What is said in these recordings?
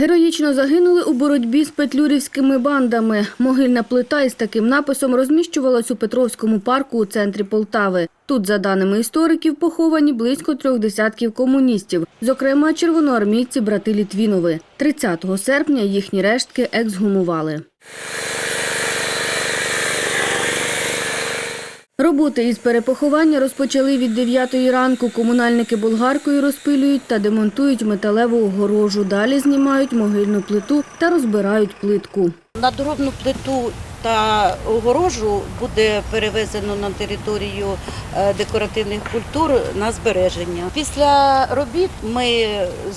Героїчно загинули у боротьбі з петлюрівськими бандами. Могильна плита із таким написом розміщувалась у Петровському парку у центрі Полтави. Тут, за даними істориків, поховані близько трьох десятків комуністів, зокрема червоноармійці брати Літвінови. 30 серпня їхні рештки ексгумували. Роботи із перепоховання розпочали від 9 ранку. Комунальники болгаркою розпилюють та демонтують металеву огорожу. Далі знімають могильну плиту та розбирають плитку. На дробну плиту та огорожу буде перевезено на територію е, декоративних культур на збереження. Після робіт ми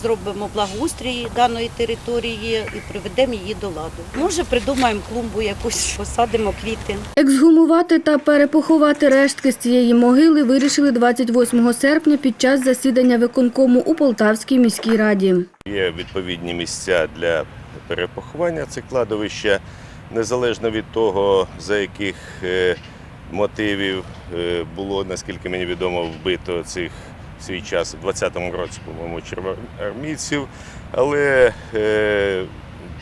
зробимо благоустрій даної території і приведемо її до ладу. Може, придумаємо клумбу якусь, посадимо квіти. Ексгумувати та перепоховати рештки з цієї могили вирішили 28 серпня під час засідання виконкому у Полтавській міській раді. Є відповідні місця для перепоховання цих кладовища, незалежно від того, за яких е, мотивів е, було, наскільки мені відомо, вбито цих свій час, у 20-му році, по-моєму, червоноармійців. Але е,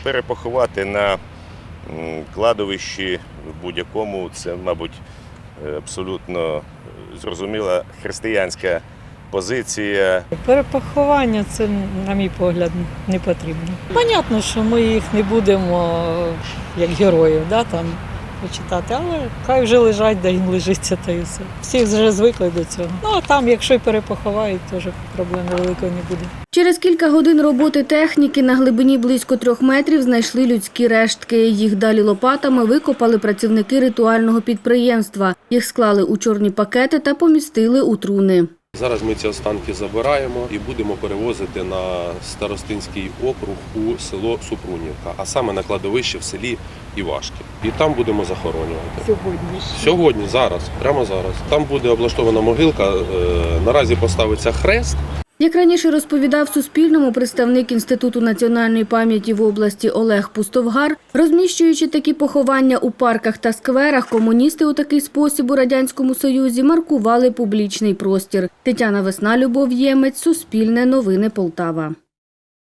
перепоховати на кладовищі в будь-якому це, мабуть, абсолютно зрозуміла християнська позиція. Перепоховання це, на мій погляд, не потрібно. Понятно, що ми їх не будемо як героїв, да, там почитати, але хай вже лежать, де їм лежиться, та і все. Всі вже звикли до цього. Ну а там, якщо й перепоховають, теж проблеми великої не буде. Через кілька годин роботи техніки на глибині близько трьох метрів знайшли людські рештки. Їх далі лопатами викопали працівники ритуального підприємства. Їх склали у чорні пакети та помістили у труни. Зараз ми ці останки забираємо і будемо перевозити на старостинський округ у село Супрунівка, а саме на кладовище в селі Івашки. І там будемо захоронювати. Сьогодні ж. Сьогодні, зараз, прямо зараз. Там буде облаштована могилка. е, Наразі поставиться хрест. Як раніше розповідав Суспільному представник Інституту національної пам'яті в області Олег Пустовгар, розміщуючи такі поховання у парках та скверах, комуністи у такий спосіб у Радянському Союзі маркували публічний простір. Тетяна Весна, Любов Ємець, Суспільне новини Полтава.